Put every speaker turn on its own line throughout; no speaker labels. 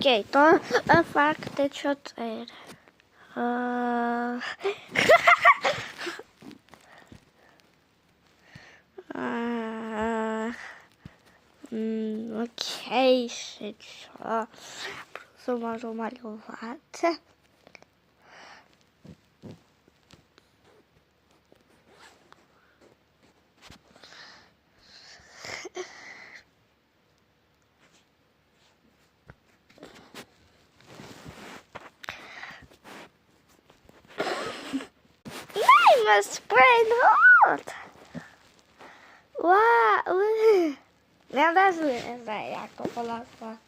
Ok, então a faca tem de chuteira. Uh... uh... Hum, ok, gente. Só mais uma levada. a spring hot. Wow. Ja, dat is ja, ik kom wel wachten.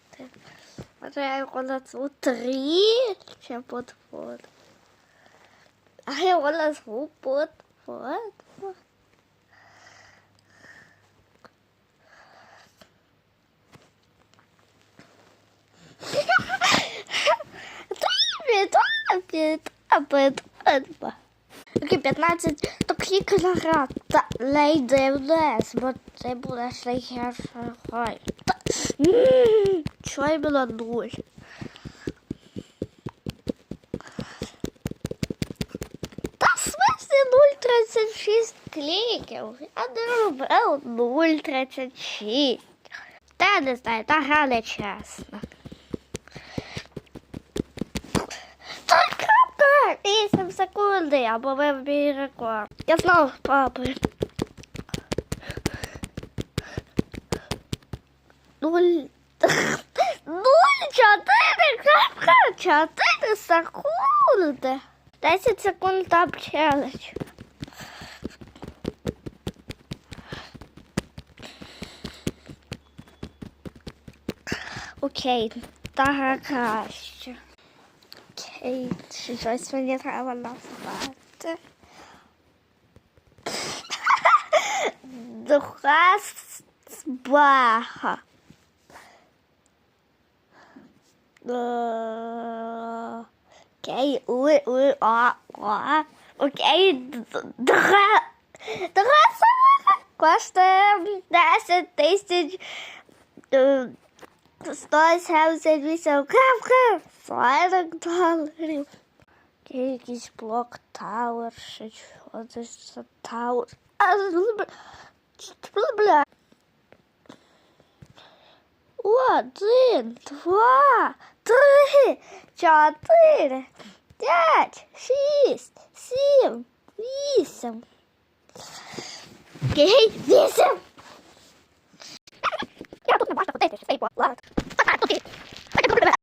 Wat three. hebben dat zo drie shampoo voor. Hij wil dat zo pot voor. David, David, David, David. То клік на гра та лейде вниз, бо це буде найгірша гра. Та- Чого я була нуль? Та в смысле 0,36 кліків? Я не робив 0,36. Та не знаю, та гра не чесна. Так, 8 секунди, або ви рекорд. Я знову папи. Нуль. Нуль чотири крапка чотири секунди. 10 секунд там челендж. Окей, та краще. eins. Ich weiß wenn jetzt aber lass warte. Du hast Baha. Okay, ui, ui, ah, ah. Okay, dra, de Gosta dessa taste de е, 178 крапка 40 доларів. Якийсь блок Тауер, ще що це за Тауер. А. Один, два, три, чотири, п'ять, шість, сім, вісім. Окей, вісім. black.